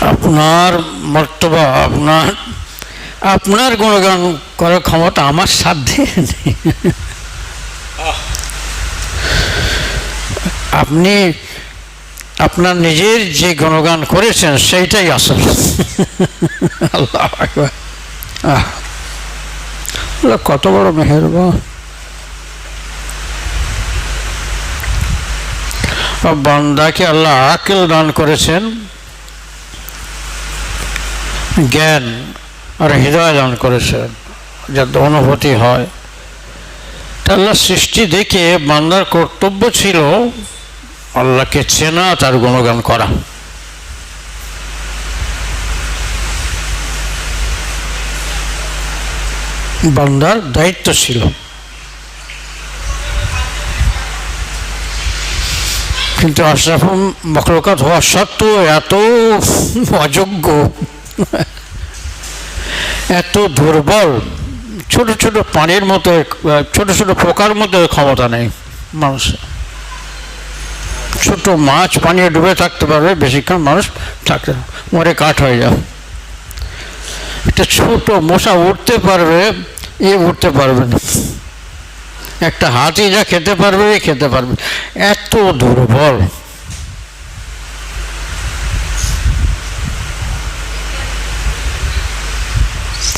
আপনার মর্তবা, আপনার আপনার গুণগান করার ক্ষমতা আমার সাধ্যে নেই। আপনি, আপনার নিজের যে গুণগান করেছেন, সেইটাই আসল। আল্লাহ। কত বড় মেহেরবান। বান্দাকে আল্লাহ আকেল দান করেছেন। জ্ঞান আর হৃদয় দান করেছেন, যাতে অনুভূতি হয়। আল্লাহ সৃষ্টি দেখে বান্দার কর্তব্য ছিল আল্লাহকে চেনা, তার গুণগান করা। বান্দার দায়িত্ব ছিল। কিন্তু আশরাফ মখলকাত হওয়া সত্ত্বেও এত অযোগ্য, এত দুর্বল, ছোট ছোট পানির মতো, ছোট ছোট পোকার মতো ক্ষমতা নেই মানুষের। ছোট মাছ পানিয়ে ডুবে থাকতে পারবে, বেশিক্ষণ মানুষ থাকতে মরে কাঠ হয়ে যাবে। একটা ছোট মশা উঠতে পারবে, এ উঠতে পারবে না। একটা হাতি যা খেতে পারবে এ খেতে পারবে এত দুর্বল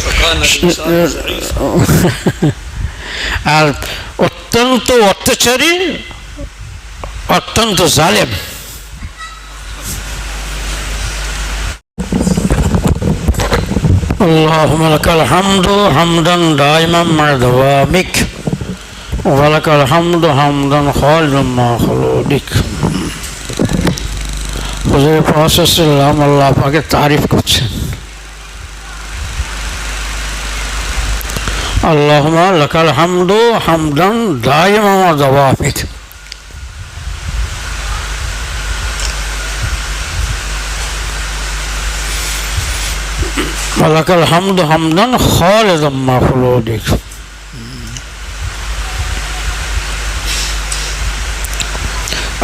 وكان الإنسان ضعيفا আর অত্যন্ত অত্যাচারী অত্যন্ত জালেম اللهم لك الحمد حمدا دائما مع دوامك ولك الحمد حمدا خالدا مع خلودك হুজুর প্রসেসাল্লাম আল্লাহ পাকে তারিফ করছেন اللهم لك الحمد حمدا دائما ودوامك ولك الحمد حمدا خالدا مع خلودك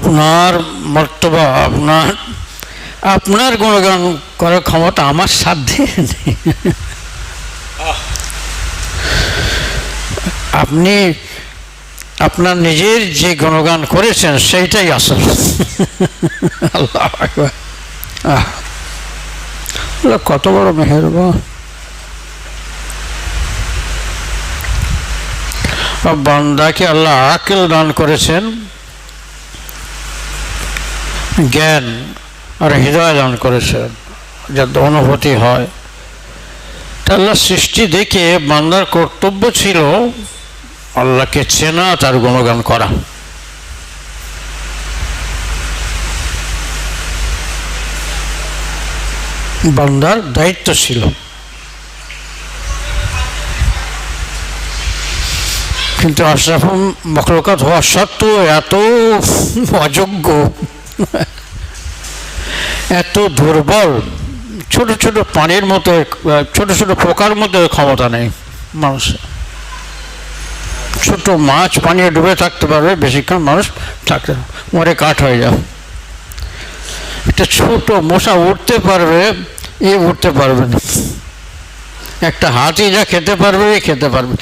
আপনার মর্তবা, আপনার আপনার গুণগান করার ক্ষমতা আমার সাধ্যে নেই। আপনি, আপনার নিজের যে গুণগান করেছেন, সেইটাই আসল। আল্লাহ কত বড় মেহেরবান। বান্দাকে আল্লাহ আকেল দান করেছেন। জ্ঞান আর হৃদয় দান করেছেন যাতে অনুভূতি হয়। আল্লাহ সৃষ্টি দেখে বান্দার কর্তব্য ছিল আল্লাহকে চেনা, তার গুণগান করা। বান্দার দায়িত্ব ছিল। কিন্তু আশরাফ মখলকাত হওয়া সত্ত্বেও এত অযোগ্য এত দুর্বল, ছোট ছোট পানির মতো, ছোট ছোট পোকার মতো ক্ষমতা নেই মানুষের ছোট মাছ পানিয়ে ডুবে থাকতে পারবে, বেশিক্ষণ মানুষ থাকতে মরে কাঠ হয়ে যাবে। একটা ছোট মশা উঠতে পারবে, এ উঠতে পারবে না। একটা হাতি যা খেতে পারবে, এ খেতে পারবে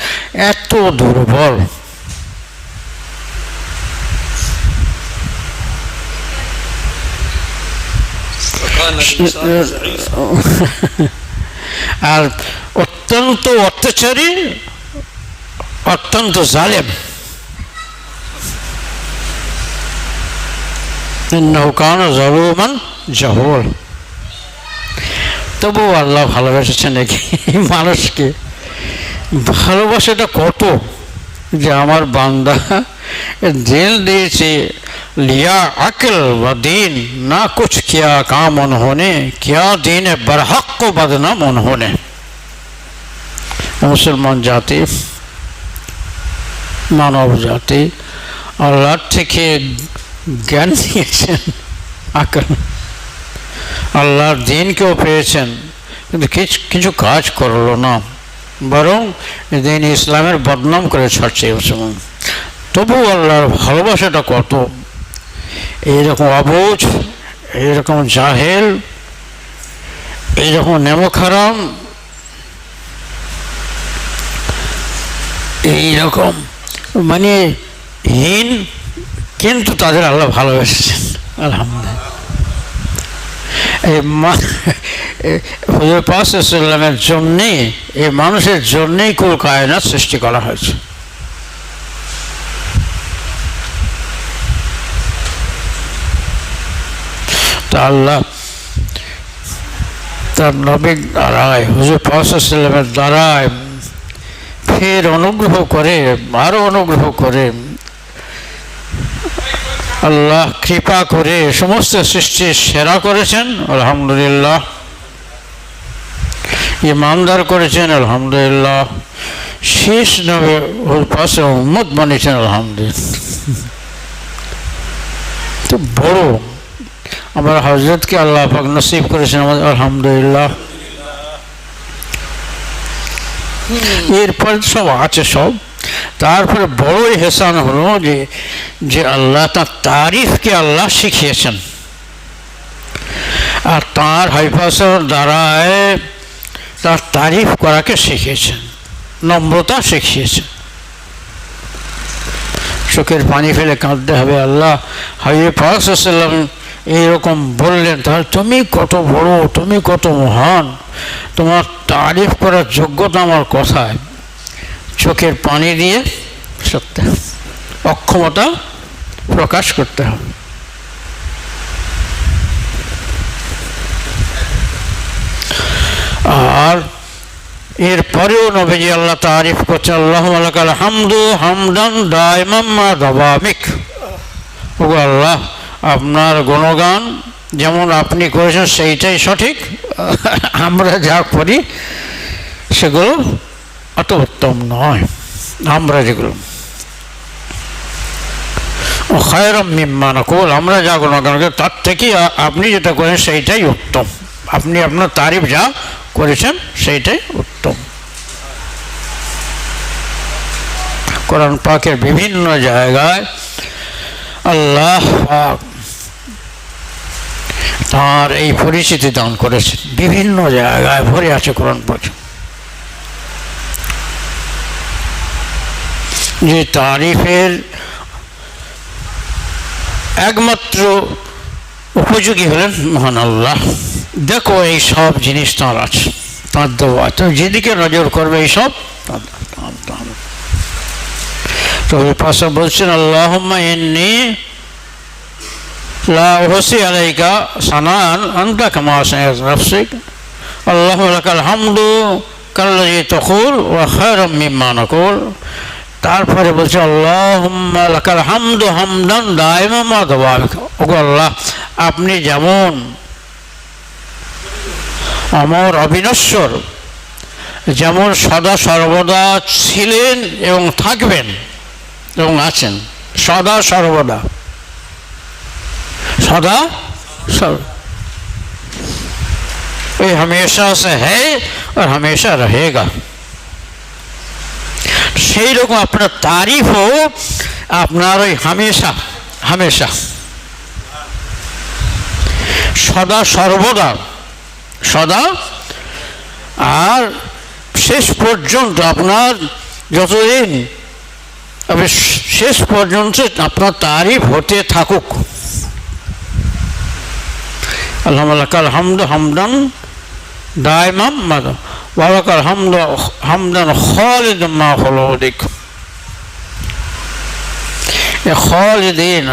এত দুর্বল। আর অত্যন্ত অত্যাচারী অত্যন্ত জালেম নৌকান জলুমান জহল তবুও আল্লাহ ভালোবেসেছেন নাকি মানুষকে ভালোবাসাটা কত যে আমার বান্দা জেল দিয়েছে लिया अकल व दीन ना कुछ किया काम उन्होंने किया दीन बरहक को बदनाम उन्होंने মুসলমান জাতি মানব জাতি আল্লাহর থেকে জ্ঞান দিয়েছেন আকল আল্লাহর দিনকেও পেয়েছেন কিন্তু কিছু কিছু কাজ করলো না বরং দিন ইসলামের বদনাম করে ছাড়ছে মুসলমান তবু আল্লাহর ভালোবাসাটা কত এইরকম অবুঝ এইরকম জাহেল, এইরকম নেমখারাম এইরকম মানে হীন, কিন্তু তাদের আল্লাহ ভালোবেসেছেন, আলহামদুলিল্লাহ। এই হুজুর জন্যেই, এই মানুষের জন্যেই কুল কায়নাত সৃষ্টি করা হয়েছে। আল্লাহ তার নবীর দ্বারায় হুজুর দ্বারায় ফের অনুগ্রহ করে আরও অনুগ্রহ করে আল্লাহ কৃপা করে সমস্ত সৃষ্টি সেরা করেছেন, আলহামদুলিল্লাহ। ইমানদার করেছেন, আলহামদুলিল্লাহ। শেষ নবে ওর পাশে উম্মত বানিয়েছেন, আলহামদুলিল্লাহ। তো বড় আমার হজরতকে আল্লাহ পাক নসিব করেছেন আমাদের, আলহামদুলিল্লাহ। এরপর সব আছে সব। তারপরে বড়ই হেসান হলো যে যে আল্লাহ তার তারিফকে আল্লাহ শিখিয়েছেন। আর তার হাইফাসের দ্বারায় তার তারিফ করাকে শিখিয়েছেন, নম্রতা শিখিয়েছেন। চোখের পানি ফেলে কাঁদতে হবে আল্লাহ। হাইয়ে এইরকম বললেন তাহলে তুমি কত বড় তুমি কত মহান তোমার তারিফ করার যোগ্যতা আমার কথায়। চোখের পানি দিয়ে সত্যি। অক্ষমতা প্রকাশ করতে হবে। আর এরপরেও নবীজি আল্লাহ তারিফ করছে আল্লাহ আলাকাল হামদু হামদান দায়মাম্মা দবামিক। ও আল্লাহ আপনার গুণগান যেমন আপনি করেছেন সেইটাই সঠিক। আমরা যা করি সেগুলো অত উত্তম নয়। আমরা যেগুলো খায়রম মিম্মান কোল আমরা যা গুণগান করি, তার থেকে আপনি যেটা করেন সেইটাই উত্তম। আপনি আপনার তারিফ যা করেছেন সেইটাই উত্তম। কোরআন পাকের বিভিন্ন জায়গায় আল্লাহ পাক তার এই পরিচিতি দান করেছেন বিভিন্ন জায়গায় ভরে আছে কোরআন পাক যে তারিফের একমাত্র উপযোগী হলেন মহান আল্লাহ। দেখো এই সব জিনিস তাঁর আছে, তাঁর দেওয়া তুমি যেদিকে নজর করবে এই সব তাঁর তাঁর- তাঁর। তবে পাশে বলছেন আল্লাহ লা ওহসি আলাইকা সানান আন্তা কামা নফসিক। আল্লাহ লাকাল হামদু কাল্লাজি তকুল ও খায়রাম মিম্মা নকুল। তারপরে বলছে আল্লাহ লাকাল হামদু হামদান দায়মা দবাবিক ওগো আল্লাহ, আপনি যেমন আমার অবিনশ্বর, যেমন সদা সর্বদা ছিলেন এবং থাকবেন এবং আছেন, সদা সর্বদা। सदा सब ये हमेशा से है और हमेशा रहेगा সেই রকম আপনার তারিফও আপনার ওই হামেশা হামেশা সদা সর্বদা সদা আর শেষ পর্যন্ত আপনার যতদিন তবে শেষ পর্যন্ত আপনার তারিফ হতে থাকুক আল্লাহ লাকাল হামদ হামদান দায়মাম মাদা ওয়ালাকাল হামদ হামদান খালিদ মা খলৌদিক। খালিদিন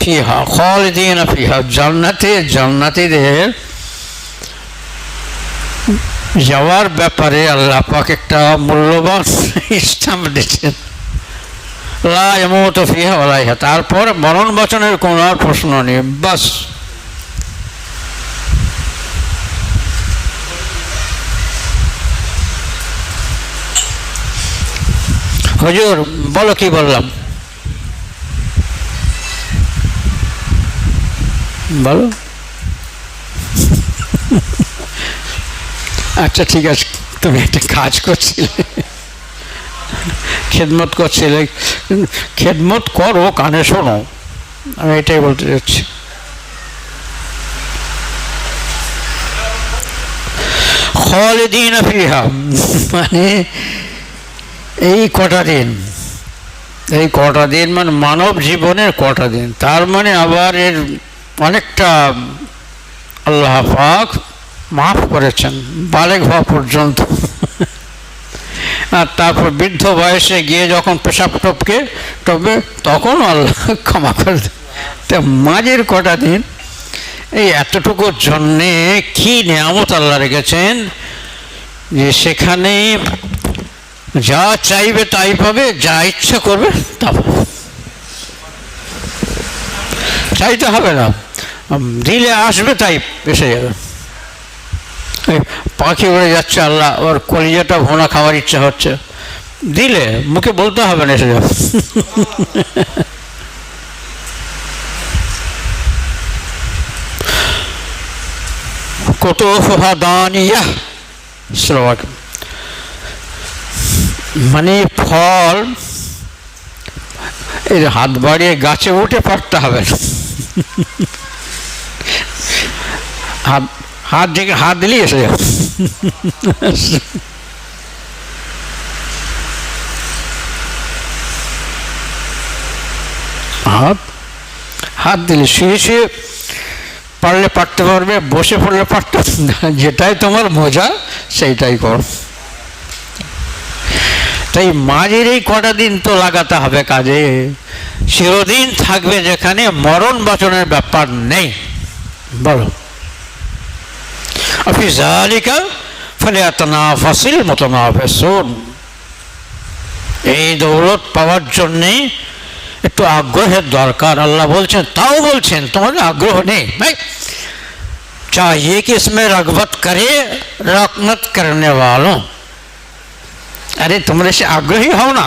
ফিহা খালিদিন ফিহা, জান্নাতে, জান্নাতিদের যাওয়ার ব্যাপারে আল্লাহ পাক একটা মূল্যবান স্টাম্প দিচ্ছেন লা এমত ফিহা ওলাইহা তারপর মরণ বচনের কোনো আর প্রশ্ন নেই, বাস। হুজুর, বলো কি বললাম? বলো। আচ্ছা ঠিক আছে, তুমি একটা কাজ করছিলে। খেদমত করছিলে। খেদমত করো, কানে শোনো। আমি এটাই বলতে চাচ্ছি। খালিদিন ফিহা মানে এই কটা দিন। এই কটা দিন মানে মানব জীবনের কটা দিন। তার মানে আবার এর অনেকটা আল্লাহ পাক মাফ করেছেন বালেক হওয়া পর্যন্ত। আর তারপর বৃদ্ধ বয়সে গিয়ে যখন পেশাব টপকে টপবে, তখন আল্লাহ ক্ষমা করে তা মাঝের কটা দিন, এই এতটুকুর জন্যে কী নিয়ামত আল্লাহ রেখেছেন যে সেখানে যা চাইবে তাই পাবে, যা ইচ্ছা করবে তা পাবে। চাইতে হবে না। দিলে আসবে তাই এসে যাবে। পাখি উড়ে যাচ্ছে, আল্লাহ, ওর কলিজাটা ভোনা খাওয়ার ইচ্ছা হচ্ছে। দিলে, মুখে বলতে হবে না এসে যাবে। কত দানিয়া শ্লোক মানে ফল এই হাত বাড়িয়ে গাছে উঠে পারতে হবে না। হাত হাত থেকে হাত যাবে। হাত হাত দিলে শুয়ে শুয়ে পারলে পারতে পারবে, বসে পড়লে পারতে যেটাই তোমার মজা, সেইটাই করো। তাই মাঝের এই কটা দিন তো লাগাতে হবে কাজে চিরদিন থাকবে যেখানে মরণ বাচনের ব্যাপার নেই বলো অফি জালিকা ফলে ফসিল মোতনাফেসুন এই দৌলত পাওয়ার জন্যে একটু আগ্রহের দরকার আল্লাহ বলছেন তাও বলছেন তোমাদের আগ্রহ নেই ভাই चाहिए कि इसमें रगबत करे रकमत करने वालों আরে তোমরা সে আগ্রহী হও না